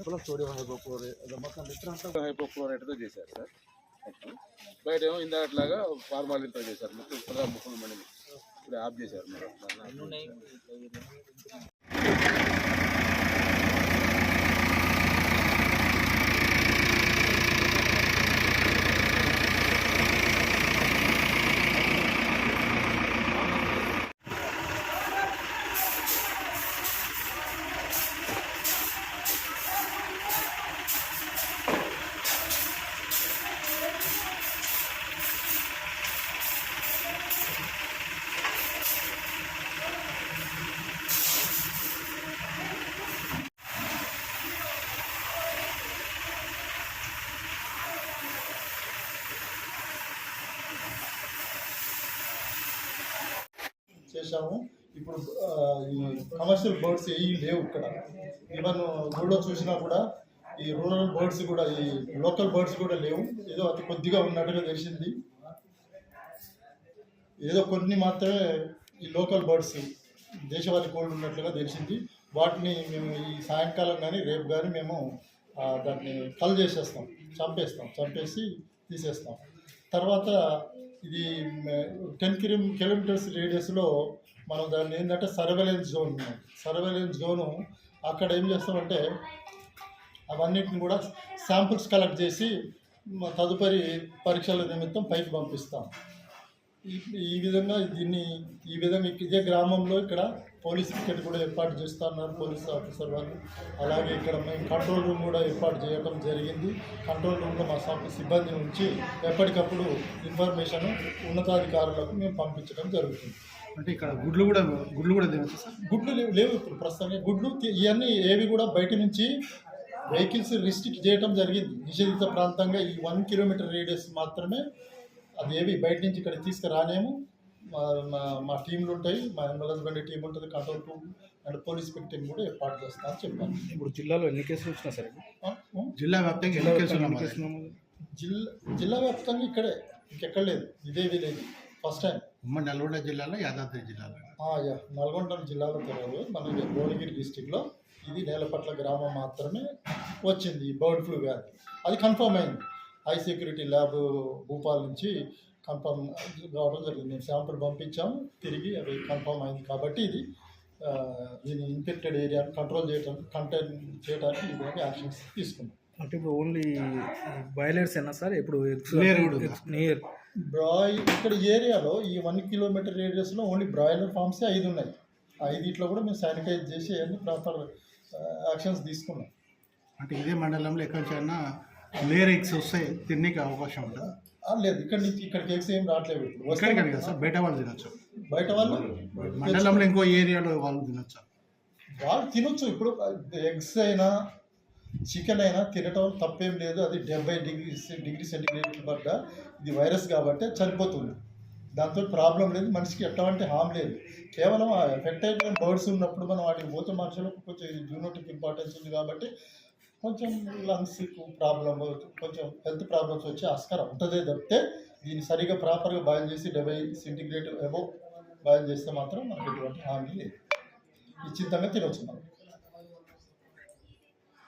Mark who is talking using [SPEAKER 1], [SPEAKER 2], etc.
[SPEAKER 1] ఇక్కడ పంపిస్తా బండి
[SPEAKER 2] హైపోక్లోరైడ్తో చేశారు సార్ మొత్తం బయట ఏమో ఇందాకట్లాగా ఫార్మాలిటీతో చేశారు మొత్తం ఇప్పుడు ముక్కలు మళ్ళీ ఇప్పుడు ఆఫ్ చేశారు
[SPEAKER 3] చేశాము. ఇప్పుడు ఈ కమర్షియల్ బర్డ్స్ ఏవి లేవు ఇక్కడ. ఈవెన్ ఊళ్ళో చూసినా కూడా ఈ రూరల్ బర్డ్స్ కూడా ఈ లోకల్ బర్డ్స్ కూడా లేవు. ఏదో అతి కొద్దిగా ఉన్నట్టుగా తెలిసింది. ఏదో కొన్ని మాత్రమే ఈ లోకల్ బర్డ్స్ దేశవాళీ కోళ్ళు ఉన్నట్లుగా తెలిసింది. వాటిని మేము ఈ సాయంకాలం కానీ రేపు కానీ మేము దాన్ని కల్ చేసేస్తాం. చంపేస్తాం. చంపేసి తీసేస్తాం. తర్వాత ఇది టెన్ కిలో కిలోమీటర్స్ రేడియస్లో మనం దాన్ని ఏంటంటే సర్వేలెన్స్ జోన్ సర్వేలెన్స్ జోను అక్కడ ఏం చేస్తామంటే అవన్నిటిని కూడా శాంపుల్స్ కలెక్ట్ చేసి తదుపరి పరీక్షల నిమిత్తం పైకి పంపిస్తాం. ఈ విధంగా దీన్ని ఈ విధంగా ఇదే గ్రామంలో ఇక్కడ పోలీస్ పికెట్ కూడా ఏర్పాటు చేస్తున్నారు పోలీస్ ఆఫీసర్ వాళ్ళు. అలాగే ఇక్కడ మేము కంట్రోల్ రూమ్ కూడా ఏర్పాటు చేయడం జరిగింది. కంట్రోల్ రూమ్లో మా సిబ్బంది నుంచి ఎప్పటికప్పుడు ఇన్ఫర్మేషన్ ఉన్నతాధికారులకు మేము పంపించడం జరుగుతుంది.
[SPEAKER 4] అంటే ఇక్కడ గుడ్లు కూడా గుడ్లు కూడా
[SPEAKER 3] గుడ్లు లేవు లేవు ఇప్పుడు ప్రస్తుతానికి. గుడ్లు ఇవన్నీ ఏవి కూడా బయట నుంచి వెహికల్స్ రిస్ట్రిక్ట్ చేయడం జరిగింది. నిషేధిత ప్రాంతంగా ఈ వన్ కిలోమీటర్ రేడియస్ మాత్రమే అది ఏవి బయట నుంచి ఇక్కడ తీసుకురానేము. మా మా మా టీంలు ఉంటాయి మా అంబులెన్స్ బండి టీం ఉంటుంది control room and police team కూడా ఏర్పాటు చేస్తా అని చెప్పాను
[SPEAKER 1] ఇప్పుడు జిల్లాలో ఎన్ని కేసులు వచ్చినా సార్.
[SPEAKER 4] జిల్లా వ్యాప్తంగా ఎన్ని కేసులు?
[SPEAKER 3] జిల్లా జిల్లా వ్యాప్తంగా ఇక్కడే ఇంకెక్కడ లేదు. ఇదే విలేజ్ ఫస్ట్ టైం
[SPEAKER 4] ఉమ్మడి నల్గొండ జిల్లాలో యాదాద్రి జిల్లాలో.
[SPEAKER 3] యా. నల్గొండ జిల్లాలో తెలియదు. మన భువనగిరి డిస్టిక్లో ఇది నేలపట్ల గ్రామం మాత్రమే వచ్చింది ఈ బర్డ్ ఫ్లూ వ్యాధి. అది కన్ఫర్మ్ అయింది. హై సెక్యూరిటీ ల్యాబ్ భూపాల్ నుంచి కన్ఫర్మ్ కావడం జరిగింది. మేము శాంపుల్ పంపించాము. తిరిగి అది కన్ఫర్మ్ అయింది కాబట్టి ఇది దీని ఇన్ఫెక్టెడ్ ఏరియాను కంట్రోల్ చేయడం కంటైన్ చేయడానికి ఈ విధంగా యాక్షన్స్ తీసుకున్నాం.
[SPEAKER 1] అంటే ఇప్పుడు ఓన్లీ బాయిలర్స్ ఏనా సార్? ఇప్పుడు? నియర్
[SPEAKER 3] బ్రాయ్ ఇక్కడ ఏరియాలో ఈ వన్ కిలోమీటర్ రేడియస్లో ఓన్లీ బ్రాయిలర్ ఫార్మ్సే ఐదు ఉన్నాయి. ఐదిట్లో కూడా మేము శానిటైజ్ చేసి అన్ని ప్రాపర్ యాక్షన్స్ తీసుకున్నాం.
[SPEAKER 4] అంటే ఇదే మండలంలో ఎక్కడి నుంచి అయినా లేర్ ఎగ్స్ వస్తే తిన్నీకి అవకాశం ఉంటుంది
[SPEAKER 3] లేదు ఇక్కడ నుంచి ఇక్కడ కేక్స్ ఏం రావట్లేదు ఇప్పుడు.
[SPEAKER 4] ఇక్కడికి
[SPEAKER 3] వస్తే
[SPEAKER 4] కదా సార్ బయట వాళ్ళు తినొచ్చు.
[SPEAKER 3] బయట వాళ్ళు
[SPEAKER 4] మండలంలో ఇంకో ఏరియాలో వాళ్ళు తినొచ్చు.
[SPEAKER 3] వాళ్ళు తినొచ్చు. ఇప్పుడు ఎగ్స్ అయినా చికెన్ అయినా తినటం తప్పేం లేదు. అది డెబ్బై డిగ్రీ డిగ్రీ సెంటిగ్రేడ్ పడ్డ ఇది వైరస్ కాబట్టి చనిపోతుంది. దాంతో ప్రాబ్లం లేదు. మనిషికి ఎటువంటి హామ్ లేదు. కేవలం ఎఫెక్ట్ అయిన బర్డ్స్ ఉన్నప్పుడు మనం వాటికి పోతే మనుషులకు కొంచెం జూనోటిక్ ఇంపార్టెన్స్ ఉంది కాబట్టి కొంచెం లంగ్స్ ప్రాబ్లమ్ కొంచెం హెల్త్ ప్రాబ్లమ్స్ వచ్చే ఆస్కారం ఉంటుందే తప్పితే దీన్ని సరిగా ప్రాపర్గా బాయిల్ చేసి డెబ్బై సెంటిగ్రేడ్ ఎబో బాయిల్ చేస్తే మాత్రం మనకు ఎటువంటి హామీ లేదు. నిశ్చితంగా తినవచ్చు మనం.